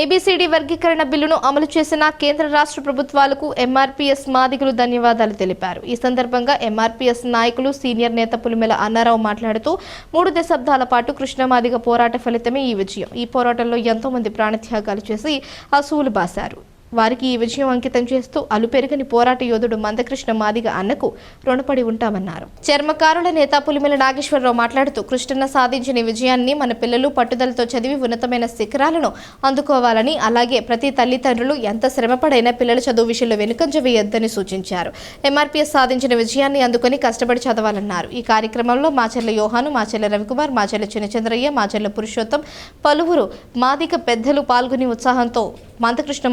ABCD వర్గీకరణ బిల్లును అమలు చేసిన కేంద్ర రాష్ట్ర ప్రభుత్వాలకు ఎంఆర్పీఎస్ మాదిగులు ధన్యవాదాలు తెలిపారు. ఈ సందర్భంగా ఎంఆర్పీఎస్ నాయకులు సీనియర్ నేత పులిమెల అన్నారావు మాట్లాడుతూ మూడు దశాబ్దాల పాటు కృష్ణమాదిగ పోరాట ఫలితమే ఈ విజయం. ఈ పోరాటంలో ఎంతో మంది ప్రాణత్యాగాలు చేసి అసూలు బాశారు. వారికి ఈ విజయం అంకితం చేస్తూ అలుపెరగని పోరాట యోధుడు మందకృష్ణ మాదిగ అన్నకు రుణపడి ఉంటామన్నారు. చర్మకారుల నేత పులిమెల నాగేశ్వరరావు మాట్లాడుతూ కృష్ణన్న సాధించిన విజయాన్ని మన పిల్లలు పట్టుదలతో చదివి ఉన్నతమైన శిఖరాలను అందుకోవాలని అలాగే ప్రతి తల్లిదండ్రులు ఎంత శ్రమపడైనా పిల్లల చదువు విషయంలో వెనుకంజ వేయొద్దని సూచించారు. ఎంఆర్పీఎస్ సాధించిన విజయాన్ని అందుకొని కష్టపడి చదవాలన్నారు. ఈ కార్యక్రమంలో మాచెల్ల యోహాను మాచెల్ల రవికుమార్ మాచెల్ల చిన్నచంద్రయ్య మాచెల్ల పురుషోత్తం పలువురు మాదిక పెద్దలు పాల్గొని ఉత్సాహంతో మందకృష్ణ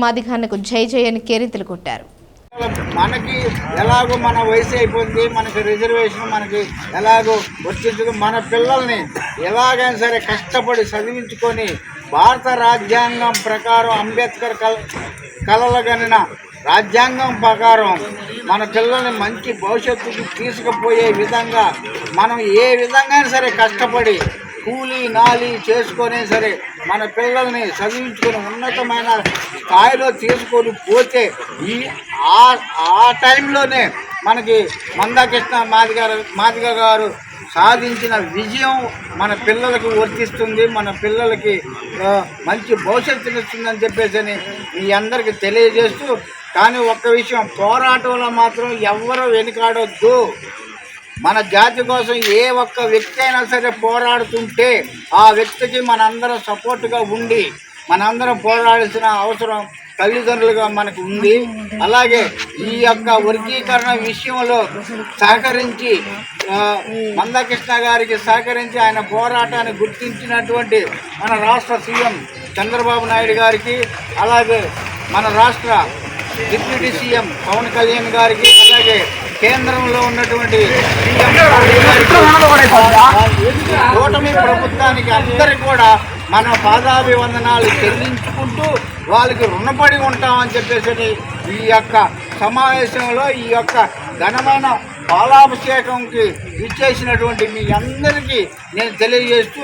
మాదిగాన్నకు జై జై అని కేరింతలు కొట్టారు. మనకి ఎలాగో మన వయసు అయిపోయింది మనకి రిజర్వేషన్ మనకి ఎలాగో వచ్చింది మన పిల్లల్ని ఎలాగైనా సరే కష్టపడి చదివించుకొని భారత రాజ్యాంగం ప్రకారం అంబేద్కర్ కల కలలగనిన రాజ్యాంగం ప్రకారం మన పిల్లల్ని మంచి భవిష్యత్తుకి తీసుకుపోయే విధంగా మనం ఏ విధంగా సరే కష్టపడి కూలీ నాలి చేసుకొని సరే మన పిల్లల్ని చదివించుకొని ఉన్నతమైన స్థాయిలో తీసుకొని పోతే ఈ ఆ టైంలోనే మనకి మందాకృష్ణ మాదిగ మాదిగ గారు సాధించిన విజయం మన పిల్లలకు వర్తిస్తుంది మన పిల్లలకి మంచి భవిష్యత్తుని ఇస్తుందని చెప్పేసి అని మీ అందరికీ తెలియజేస్తూ కానీ ఒక్క విషయం పోరాటంలో మాత్రం ఎవరు వెనుకాడొద్దు. మన జాతి కోసం ఏ ఒక్క వ్యక్తి అయినా సరే పోరాడుతుంటే ఆ వ్యక్తికి మనందరం సపోర్ట్గా ఉండి మనందరం పోరాడాల్సిన అవసరం తల్లిదండ్రులుగా మనకు ఉంది. అలాగే ఈ యొక్క వర్గీకరణ విషయంలో సహకరించి మందకృష్ణ గారికి సహకరించి ఆయన పోరాటాన్ని గుర్తించినటువంటి మన రాష్ట్ర సీఎం చంద్రబాబు నాయుడు గారికి అలాగే మన రాష్ట్ర డిప్యూటీ సీఎం పవన్ కళ్యాణ్ గారికి అలాగే కేంద్రంలో ఉన్నటువంటి కూటమి ప్రభుత్వానికి అందరికి కూడా మన పాదాభివందనాలు చెల్లించుకుంటూ వాళ్ళకి రుణపడి ఉంటామని చెప్పేసి ఈ యొక్క సమావేశంలో ఈ యొక్క ఘనమైన పాలాభిషేకంకి ఇచ్చేసినటువంటి మీ అందరికీ నేను తెలియజేస్తూ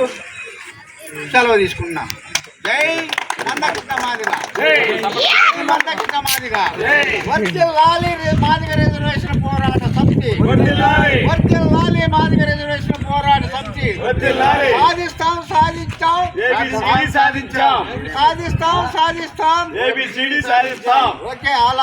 సెలవు తీసుకున్నాను జై మందకృష్ణ మాదిగ జై. మందకృష్ణ మాదిగ వర్తిల్లాలి మాదిగ రిజర్వేషన్ పోరాట సమితి. వర్తిల్లాలి మాదిగ రిజర్వేషన్ పోరాట సమితి. సాధిస్తాం సాధిస్తాం ఏబిసిడి సాధించాం. సాధిస్తాం సాధిస్తాం. సాధిస్తాం. Okay of